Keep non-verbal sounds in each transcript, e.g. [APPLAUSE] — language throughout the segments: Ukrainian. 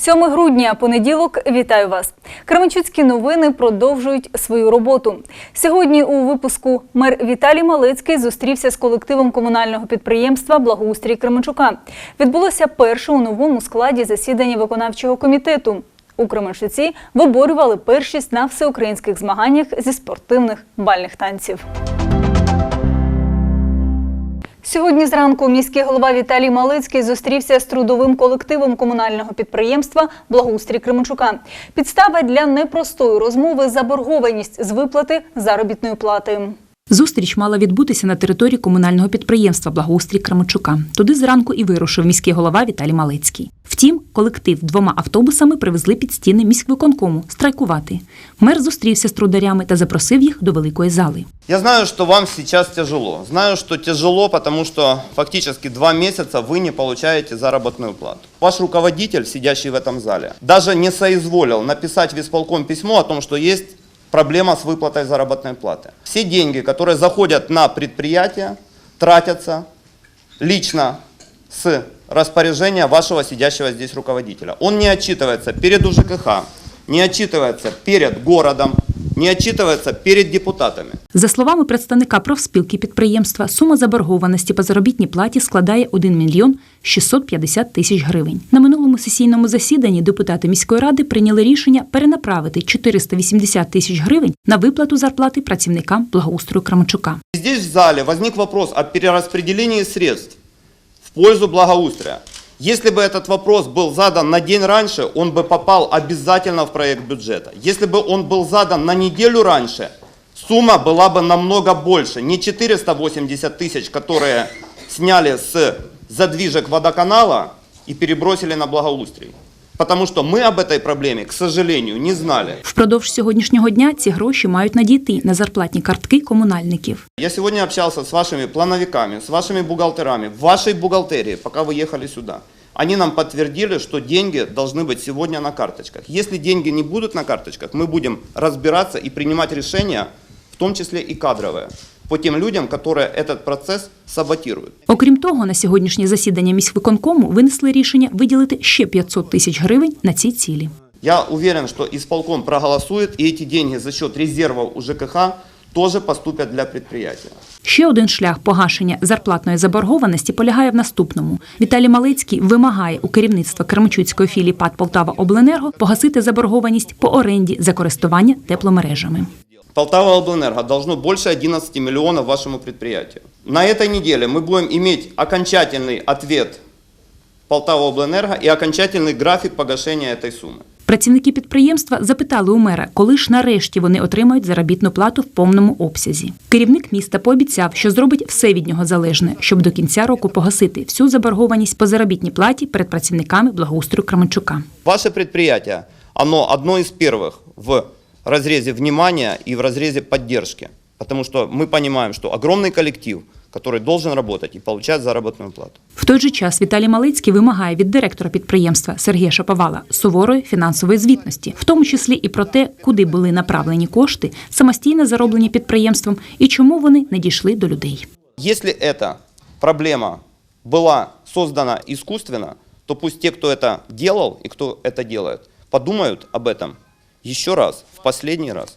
7 грудня, понеділок, вітаю вас. Кременчуцькі новини продовжують свою роботу. Сьогодні у випуску мер Віталій Малецький зустрівся з колективом комунального підприємства Благоустрій Кременчука. Відбулося перше у новому складі засідання виконавчого комітету. У Кременчуці виборювали першість на всеукраїнських змаганнях зі спортивних бальних танців. Сьогодні зранку міський голова Віталій Малицький зустрівся з трудовим колективом комунального підприємства Благоустрій Кременчука. Підстава для непростої розмови заборгованість з виплати заробітної плати. Зустріч мала відбутися на території комунального підприємства Благоустрій Кременчука. Туди зранку і вирушив міський голова Віталій Малецький. Втім, колектив двома автобусами привезли під стіни міськвиконкому страйкувати. Мер зустрівся з трударями та запросив їх до великої зали. Я знаю, что вам сейчас тяжело. Знаю, что тяжело, потому что фактически два месяца вы не получаете заработную плату. Ваш руководитель, сидящий в этом зале, даже не соизволил написать в исполком письмо о том, что есть проблема с выплатой заработной платы. Все деньги, которые заходят на предприятие, тратятся лично с распоряжения вашего сидящего здесь руководителя. Он не отчитывается перед УЖКХ, не отчитывается перед городом, не отчитывается перед депутатами. За словами представника профспілки підприємства, сума заборгованості по заробітній платі складає 1 мільйон 650 тисяч гривень. На минулому сесійному засіданні депутати міської ради прийняли рішення перенаправити 480 тисяч гривень на виплату зарплати працівникам благоустрою Крамчука. Здесь в зале возник вопрос о перераспределении средств в пользу благоустрия. Если бы этот вопрос был задан на день раньше, он бы попал обязательно в проект бюджета. Если бы он был задан на неделю раньше, сумма была бы намного больше. Не 480 тысяч, которые сняли с задвижек водоканала и перебросили на благоустрий. Потому что мы об этой проблеме, к сожалению, не знали. Впродовж сьогоднішнього дня ці гроші мають надійти на зарплатні картки комунальників. Я сегодня общался с вашими плановиками, с вашими бухгалтерами, в вашей бухгалтерии, пока вы ехали сюда. Они нам подтвердили, что деньги должны быть сегодня на карточках. Если деньги не будут на карточках, мы будем разбираться и принимать решения, в том числе и кадровые, по тем людям, которые этот процесс саботируют. Окрім того, на сьогоднішнє засідання міськвиконкому винесли рішення виділити ще 500 тисяч гривень на ці цілі. Я уверен, что исполком проголосует, и эти деньги за счет резервов у ЖКХ тоже поступят для предприятия. Ще один шлях погашення зарплатної заборгованості полягає в наступному. Віталій Малицький вимагає у керівництва Кременчуцької філії ПАД Полтава Обленерго погасити заборгованість по оренді за користування тепломережами. Полтава Облэнерго должно больше 11 миллионов вашему предприятию. На этой неделе мы будем иметь окончательный ответ Полтава Облэнерго и окончательный график погашения этой суммы. Працівники підприємства запитали у мера, коли ж нарешті вони отримають заробітну плату в повному обсязі. Керівник міста пообіцяв, що зробить все від нього залежне, щоб до кінця року погасити всю заборгованість по заробітній платі перед працівниками благоустрою Кременчука. Ваше предприятие, оно одно из первых в разрезе внимания и в разрезе поддержки. Потому что мы понимаем, что огромный коллектив, который должен работать и получать заработную плату. В той же час Віталій Малицький вимагає від директора підприємства Сергія Шаповала суворої фінансової звітності, в тому числі і про те, куди були направлені кошти, самостійно зароблені підприємством і чому вони не дійшли до людей. Если эта проблема была создана искусственно, то пусть те, кто это делал и кто это делает, подумают об этом еще раз, в последний раз.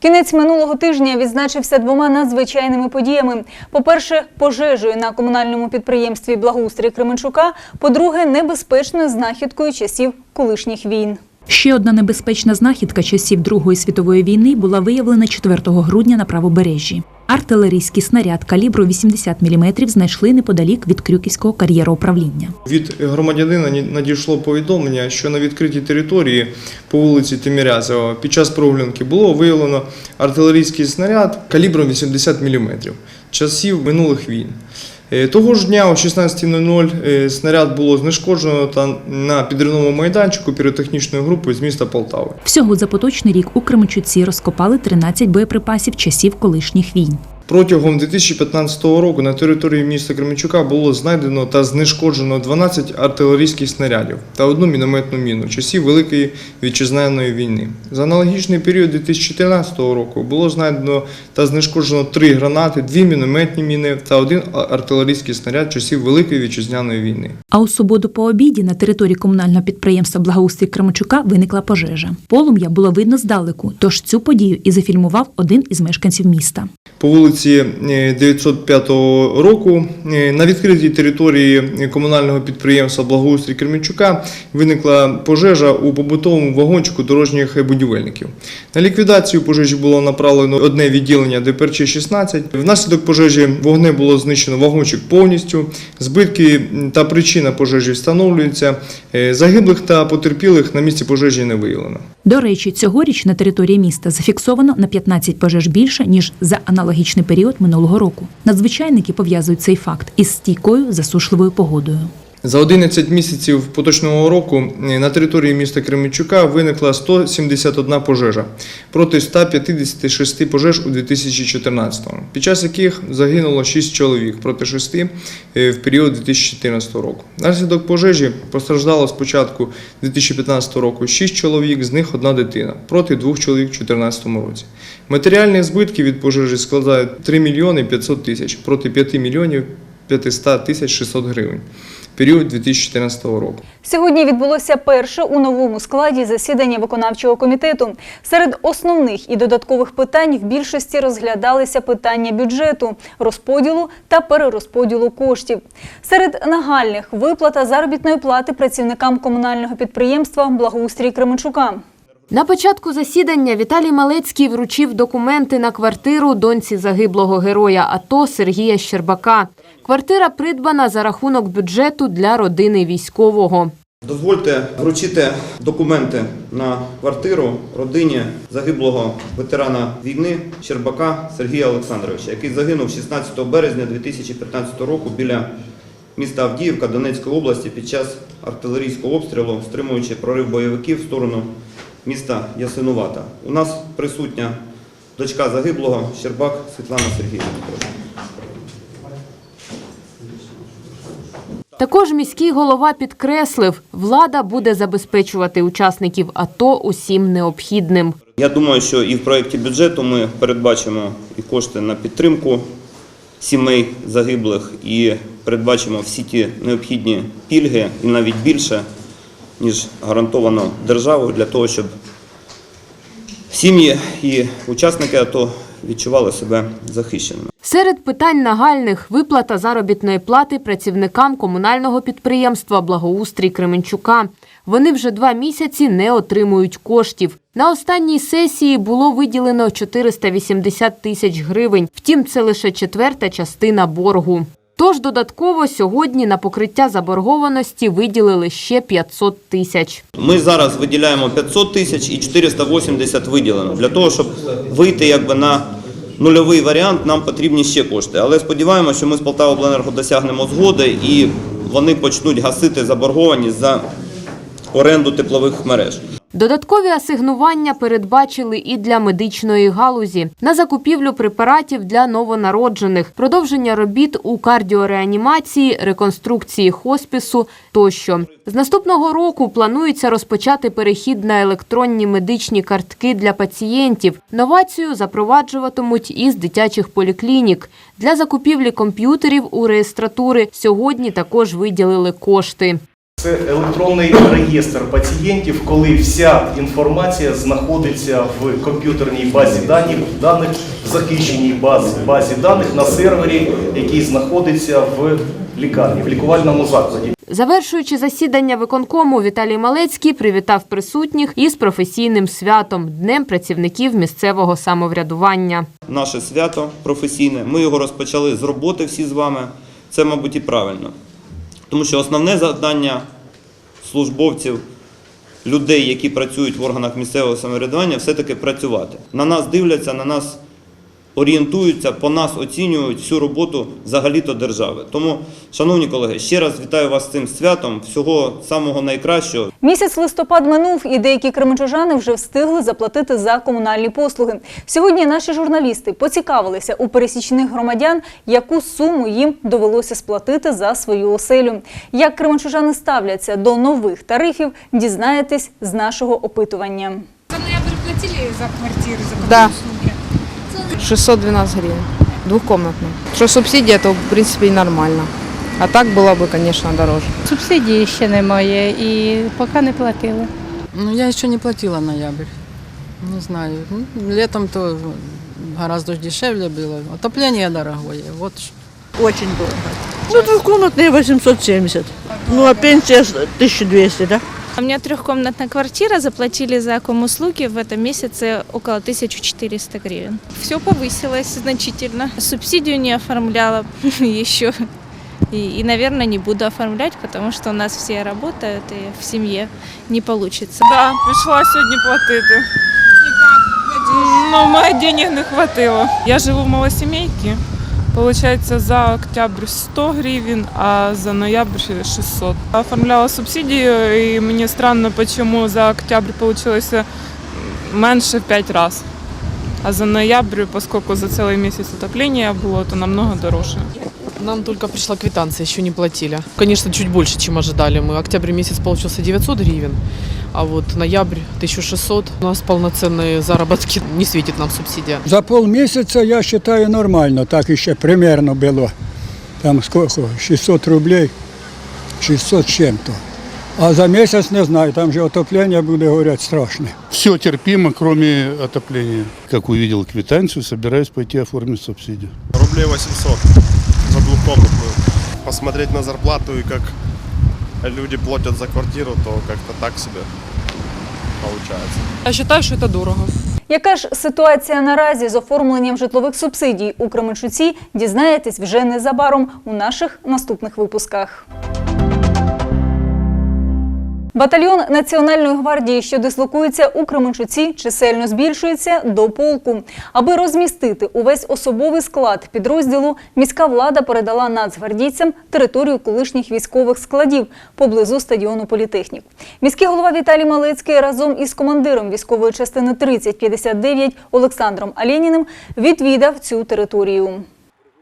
Кінець минулого тижня відзначився двома надзвичайними подіями: по-перше, пожежею на комунальному підприємстві Благоустрій Кременчука, по-друге, небезпечною знахідкою часів колишніх війн. Ще одна небезпечна знахідка часів Другої світової війни була виявлена 4 грудня на правобережжі. Артилерійський снаряд калібру 80 мм знайшли неподалік від Крюківського кар'єроуправління. Від громадянина надійшло повідомлення, що на відкритій території по вулиці Тимірязева під час прогулянки було виявлено артилерійський снаряд калібром 80 мм часів минулих війн. Е, Того ж дня о 16.00 е, снаряд було знешкоджено та на підривному майданчику піротехнічної групи з міста Полтави. Всього за поточний рік у Кременчуці розкопали 13 боєприпасів часів колишніх війн. Протягом 2015 року на території міста Кременчука було знайдено та знешкоджено 12 артилерійських снарядів та одну мінометну міну часів Великої вітчизняної війни. За аналогічний період 2014 року було знайдено та знешкоджено 3 гранати, 2 мінометні міни та один артилерійський снаряд часів Великої вітчизняної війни. А у суботу по обіді на території комунального підприємства Благоустрій Кременчука виникла пожежа. Полум'я було видно здалеку, тож цю подію і зафільмував один із мешканців міста. По вулиці е, 905 року е, на відкритій території комунального підприємства Благоустрій Кременчука виникла пожежа у побутовому вагончику дорожніх будівельників. На ліквідацію пожежі було направлено одне відділення ДПРЧ 16. Внаслідок пожежі вогне було знищено вагончик повністю. Збитки та причина пожежі встановлюються. Е, Загиблих та потерпілих на місці пожежі не виявлено. До речі, цьогоріч на території міста зафіксовано на 15 пожеж більше ніж за аналогічний період минулого року. Надзвичайники пов'язують цей факт із стійкою засушливою погодою. За 11 місяців поточного року е, на території міста Кременчука виникла 171 пожежа проти 156 пожеж у 2014 під час яких загинуло 6 чоловік проти 6 е, в період 2014 року. Наслідок пожежі постраждало спочатку 2015 року 6 чоловік, з них одна дитина проти 2 чоловік у 2014 році. Матеріальні збитки від пожежі складають 3 мільйони 500 тисяч проти 5 мільйонів 500 тисяч 600 гривень період 2014 року. Сьогодні відбулося перше у новому складі засідання виконавчого комітету. Серед основних і додаткових питань в більшості розглядалися питання бюджету, розподілу та перерозподілу коштів. Серед нагальних виплата заробітної плати працівникам комунального підприємства Благоустрій Кременчука. На початку засідання Віталій Малецький вручив документи на квартиру доньці загиблого героя АТО Сергія Щербака. Квартира придбана за рахунок бюджету для родини військового. Дозвольте вручити документи на квартиру родині загиблого ветерана війни Щербака Сергія Олександровича, який загинув 16 березня 2015 року біля міста Авдіївка Донецької області під час артилерійського обстрілу, стримуючи прорив бойовиків в сторону міста Ясинувата. У нас присутня дочка загиблого Щербак Світлана Сергіївна. Також міський голова підкреслив, влада буде забезпечувати учасників АТО усім необхідним. Я думаю, що і в проєкті бюджету ми передбачимо і кошти на підтримку сімей загиблих, і передбачимо всі ті необхідні пільги, і навіть більше, ніж гарантовано державою, для того, щоб сім'ї і учасники АТО відчували себе захищеними. Серед питань нагальних виплата заробітної плати працівникам комунального підприємства Благоустрій Кременчука. Вони вже два місяці не отримують коштів. На останній сесії було виділено 480 тисяч гривень. Втім, це лише четверта частина боргу. Тож додатково сьогодні на покриття заборгованості виділили ще 500 тисяч. Ми зараз виділяємо 500 тисяч і 480 виділено. Для того, щоб вийти якби на нульовий варіант, нам потрібні ще кошти. Але сподіваємося, що ми з Полтавобленерго досягнемо згоди і вони почнуть гасити заборгованість за оренду теплових мереж. Додаткові асигнування передбачили і для медичної галузі на закупівлю препаратів для новонароджених, продовження робіт у кардіореанімації, реконструкції хоспісу тощо. З наступного року планується розпочати перехід на електронні медичні картки для пацієнтів. Новацію запроваджуватимуть із дитячих поліклінік. Для закупівлі комп'ютерів у реєстратури сьогодні також виділили кошти. Це електронний реєстр пацієнтів, коли вся інформація знаходиться в комп'ютерній базі даних, даних в захищеній базі, базі даних на сервері, який знаходиться в лікарні, в лікувальному закладі. Завершуючи засідання виконкому, Віталій Малецький привітав присутніх із професійним святом Днем працівників місцевого самоврядування. Наше свято професійне. Ми його розпочали з роботи всі з вами. Це, мабуть, і правильно. Тому що основне завдання службовців, людей, які працюють в органах місцевого самоврядування, все-таки працювати. На нас дивляться, на нас орієнтуються, по нас оцінюють всю роботу взагалі-то держави. Тому, шановні колеги, ще раз вітаю вас з цим святом. Всього самого найкращого. Місяць листопад минув, і деякі кременчужани вже встигли заплатити за комунальні послуги. Сьогодні наші журналісти поцікавилися у пересічних громадян, яку суму їм довелося сплатити за свою оселю. Як кременчужани ставляться до нових тарифів, дізнаєтесь з нашого опитування. За ноябрь платили за квартиры, за Да. коммунальные услуги? 612 гривен. Двухкомнатную. Что субсидия, то в принципе и нормально. А так было бы, конечно, дороже. Субсидії ще немає і поки не платила. Ну, я еще не платила ноябрь. Не знаю. Ну, Летом то гораздо ж дешевле было. Отопление дорогое. Вот ш- Очень дорого. Ну, двухкомнатные 870. Ну, а пенсия 1200, да? У меня трехкомнатная квартира, заплатили за комуслуги в этом месяце около 1400 гривен. Все повысилось значительно. Субсидию не оформляла [LAUGHS] еще. И, и, наверное, не буду оформлять, потому что у нас все работают, и в семье не получится. Да, прийшла сьогодні платити. Ну, моих денег не хватило. Я живу в малосемейке. Получается, за октябрь 100 гривень, а за ноябрь 600. Оформляла субсидію і мені странно, чому за октябрь вийшло менше в 5 разів. А за ноябрь, поскольку за цілий місяць отоплення було, то намного дороже. Нам только пришла квитанция, еще не платили. Конечно, чуть больше, чем ожидали. Мы октябрь месяц получился 900 гривен, а вот ноябрь 1600. У нас полноценные заработки, не светит нам субсидия. За полмісяця я вважаю нормально, так іще примерно було. Там скільки? 600 рублей, 600 з чим-то. А за місяць не знаю, там же отоплення буде, говорять, страшне. Все терпимо, кроме отопления. Как увидел квитанцию, собираюсь пойти оформить субсидию. Рублей 800 За двухкомнатную. Посмотреть на зарплату и как люди платят за квартиру, то как-то так себе получается. Я считаю, что это дорого. Яка ж ситуація наразі з оформленням житлових субсидій у Кременчуці, дізнаєтесь вже незабаром у наших наступних випусках. Батальйон Національної гвардії, що дислокується у Кременчуці, чисельно збільшується до полку. Аби розмістити увесь особовий склад підрозділу, міська влада передала нацгвардійцям територію колишніх військових складів поблизу стадіону Політехнік. Міський голова Віталій Малецький разом із командиром військової частини 3059 Олександром Алєніним відвідав цю територію.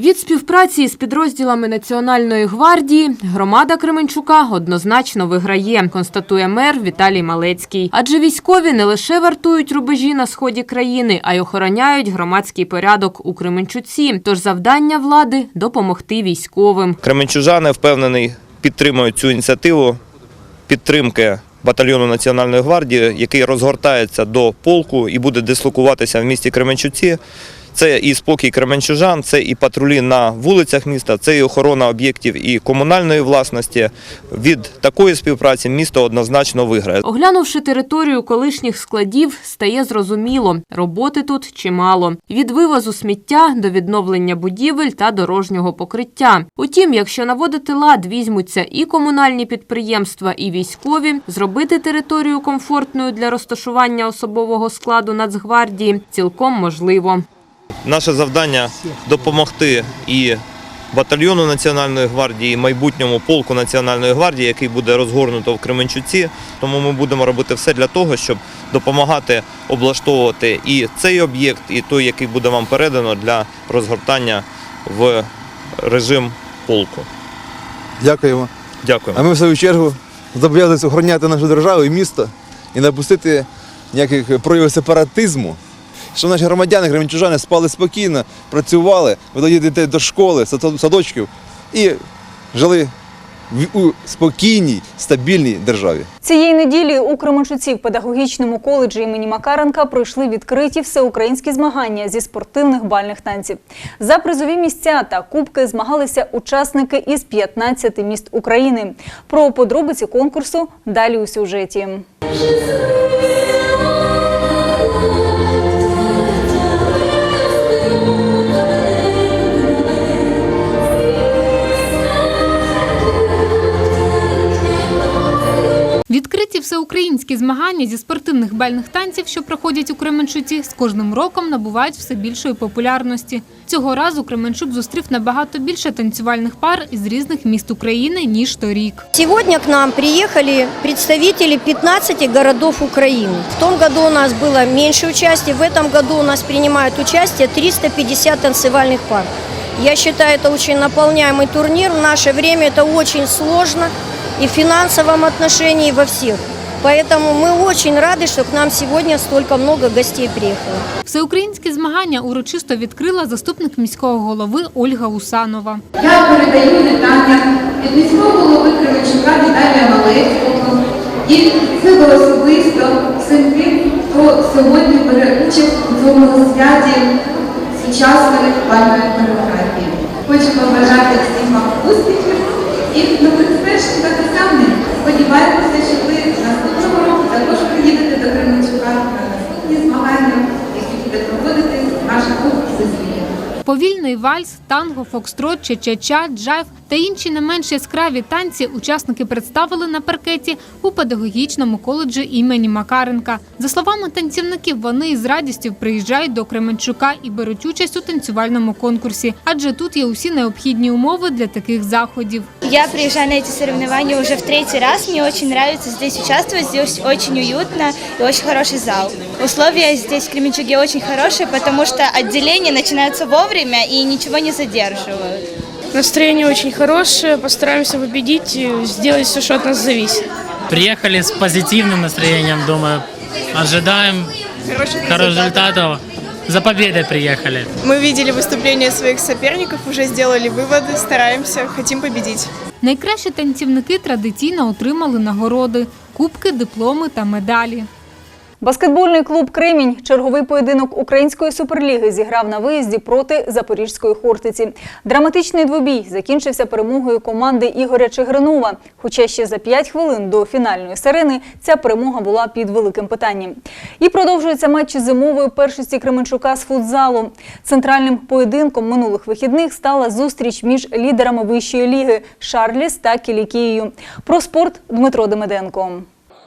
Від співпраці з підрозділами Національної гвардії громада Кременчука однозначно виграє, констатує мер Віталій Малецький. Адже військові не лише вартують рубежі на сході країни, а й охороняють громадський порядок у Кременчуці. Тож завдання влади допомогти військовим. Кременчужани впевнений підтримують цю ініціативу підтримки батальйону Національної гвардії, який розгортається до полку і буде дислокуватися в місті Кременчуці. Це і спокій кременчужан, це і патрулі на вулицях міста, це і охорона об'єктів і комунальної власності. Від такої співпраці місто однозначно виграє. Оглянувши територію колишніх складів, стає зрозуміло – роботи тут чимало. Від вивозу сміття до відновлення будівель та дорожнього покриття. Утім, якщо наводити лад візьмуться і комунальні підприємства, і військові, зробити територію комфортною для розташування особового складу Нацгвардії цілком можливо. Наше завдання допомогти і батальйону Національної гвардії, і майбутньому полку Національної гвардії, який буде розгорнуто в Кременчуці. Тому ми будемо робити все для того, щоб допомагати облаштовувати і цей об'єкт, і той, який буде вам передано для розгортання в режим полку. Дякуємо. Дякую. А ми в свою чергу зобов'язуємося охороняти нашу державу і місто і не допустити ніяких проявів сепаратизму. Щоб наші громадяни, громадянчужани спали спокійно, працювали, водили дітей до школи, сад- садочків і жили у спокійній, стабільній державі. Цієї неділі у Кременчуці в педагогічному коледжі імені Макаренка пройшли відкриті всеукраїнські змагання зі спортивних бальних танців. За призові місця та кубки змагалися учасники із 15 міст України. Про подробиці конкурсу далі у сюжеті. Відкриті всеукраїнські Всеукраїнські змагання зі спортивних бальних танців, що проходять у Кременчуці, з кожним роком набувають все більшої популярності. Цього разу Кременчук зустрів набагато більше танцювальних пар із різних міст України ніж торік. Сегодня к нам приехали представители 15 городов Украины. В том году у нас было меньше участия, в этом году у нас принимают участие 350 танцевальных пар. Я считаю, это очень наполняемый турнир. В наше время это очень сложно и в финансовом отношении, и во всех. Поэтому мы очень рады, что к нам сегодня столько много гостей приехало. Всеукраїнські змагання урочисто відкрила заступник міського голови Ольга Усанова. Я передаю вітання від міського голови Кременчука Віталія Малецького і це особисто всім тим, хто сьогодні бере участь у цьому святі сучасної бальної хореографії. Хочу побажати всім вам успіхів і новоспечних так само. Сподіваємося, що ви наступного року також приїдете до Кременчука на наступні змагання, які буде проводити наша Софія. Повільний вальс, танго, фокстрот, чечеча, джайв та інші не менш яскраві танці учасники представили на паркеті у педагогічному коледжі імені Макаренка. За словами танцівників, вони із радістю приїжджають до Кременчука і беруть участь у танцювальному конкурсі, адже тут є усі необхідні умови для таких заходів. Я приезжаю на эти соревнования уже в третий раз. Мне очень нравится здесь участвовать. Здесь очень уютно и очень хороший зал. Условия здесь в Кременчуге очень хорошие, потому что отделения начинаются вовремя и ничего не задерживают. Настроение очень хорошее, постараемся победить и сделать все, что от нас зависит. Приехали с позитивным настроением, думаю, ожидаем хороших результатов. За победой приехали. Мы видели выступления своих соперников, уже сделали выводы, стараемся, хотим победить. Найкращі танцівники традиційно отримали нагороди, кубки, дипломи та медалі. Баскетбольний клуб Кремінь черговий поєдинок української суперліги зіграв на виїзді проти Запорізької Хортиці. Драматичний двобій закінчився перемогою команди Ігоря Чигринова. Хоча ще за 5 хвилин до фінальної сирени ця перемога була під великим питанням. І продовжуються матчі зимової першості Кременчука з футзалу. Центральним поєдинком минулих вихідних стала зустріч між лідерами вищої ліги Шарліс та Кілікією. Про спорт Дмитро Демиденко.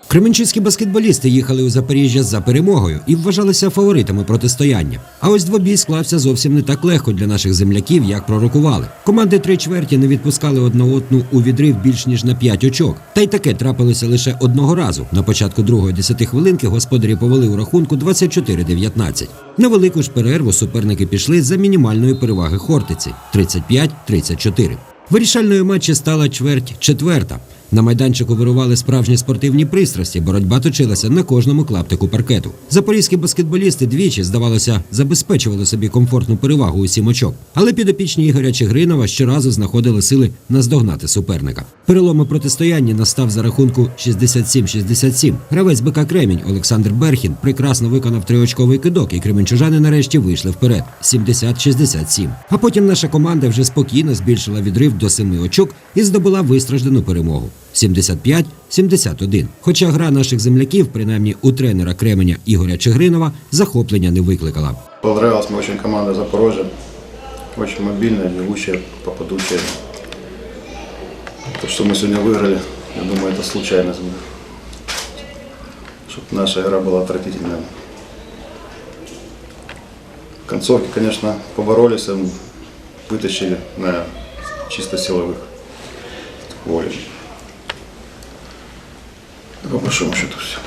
Кременчуцькі баскетболісти їхали у Запоріжжя за перемогою і вважалися фаворитами протистояння. А ось двобій склався зовсім не так легко для наших земляків, як пророкували. Команди три чверті не відпускали одна одну у відрив більш ніж на п'ять очок. Та й таке трапилося лише одного разу. На початку другої десятихвилинки господарі повели у рахунку 24-19. На велику ж перерву суперники пішли за мінімальної переваги Хортиці 35-34. Вирішальною матчі стала чверть четверта. На майданчику вирували справжні спортивні пристрасті. Боротьба точилася на кожному клаптику паркету. Запорізькі баскетболісти двічі, здавалося, забезпечували собі комфортну перевагу у сім очок. Але підопічні Ігоря Чигринова щоразу знаходили сили наздогнати суперника. Перелому протистояння настав за рахунку 67-67. Гравець БК Кремінь Олександр Берхін прекрасно виконав триочковий кидок, і кременчужани нарешті вийшли вперед 70-67. А потім наша команда вже спокійно збільшила відрив до семи очок і здобула вистраждану перемогу. 75-71. Хоча гра наших земляків, принаймні у тренера Кременя Ігоря Чигринова, захоплення не викликала. Понравилась мне очень команда Запорожья. Очень мобильная, бегущая, попадущая. То, что мы сегодня выиграли, я думаю, это случайность. Чтобы наша игра была отвратительная. В концовке, конечно, поборолись, м, вытащили на чисто силовых волей. По большому счету все.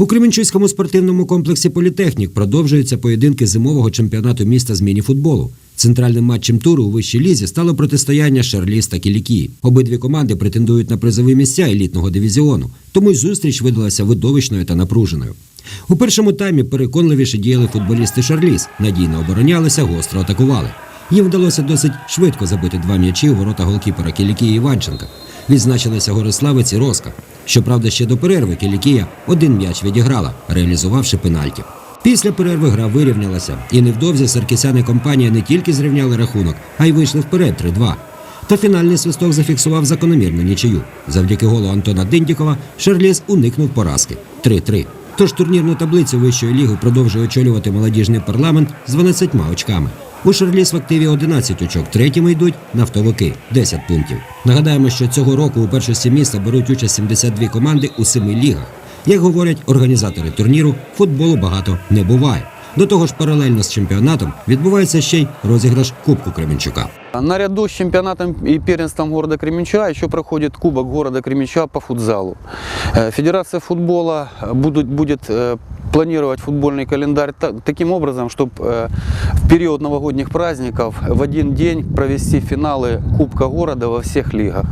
У Кременчуцькому спортивному комплексі Політехнік продовжуються поєдинки зимового чемпіонату міста з міні-футболу. Центральним матчем туру у вищій лізі стало протистояння Шарліс та Кілікії. Обидві команди претендують на призові місця елітного дивізіону, тому й зустріч видалася видовищною та напруженою. У першому таймі переконливіше діяли футболісти Шарліс, надійно оборонялися, гостро атакували. Їм вдалося досить швидко забити два м'ячі у ворота голкіпера Кілікії Іванченка. Відзначилися Гориславець і Роска. Щоправда, ще до перерви Кілікія один м'яч відіграла, реалізувавши пенальті. Після перерви гра вирівнялася, і невдовзі Саркісяни компанія не тільки зрівняли рахунок, а й вийшли вперед 3-2. Та фінальний свисток зафіксував закономірну нічию. Завдяки голу Антона Диндікова Шарліс уникнув поразки 3-3. Тож турнірну таблицю вищої ліги продовжує очолювати молодіжний парламент з 12 очками. У Шарліс в активі 11 очок, третіми йдуть нафтовики 10 пунктів. Нагадаємо, що цього року у першості міста беруть участь 72 команди у семи лігах. Як говорять організатори турніру, футболу багато не буває. До того ж, паралельно з чемпіонатом відбувається ще й розіграш Кубку Кременчука. Наряду с чемпионатом и первенством города Кременчуга еще проходит Кубок города Кременчуга по футзалу. Федерация футбола будут, будет э, планировать футбольный календарь та- таким образом, чтобы в период новогодних праздников в один день провести финалы Кубка города во всех лигах.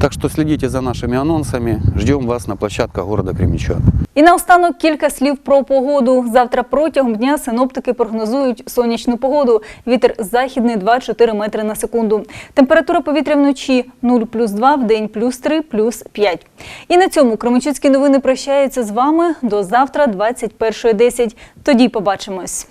Так что следите за нашими анонсами. Ждем вас на площадках города Кременчуга. І наостанок кілька слів про погоду. Завтра протягом дня синоптики прогнозують сонячну погоду. Вітер західний 2-4 метри на секунду. Температура повітря вночі 0 плюс 2, в день плюс 3, плюс 5. І на цьому Кременчуцькі новини прощаються з вами до завтра 21.10. Тоді побачимось.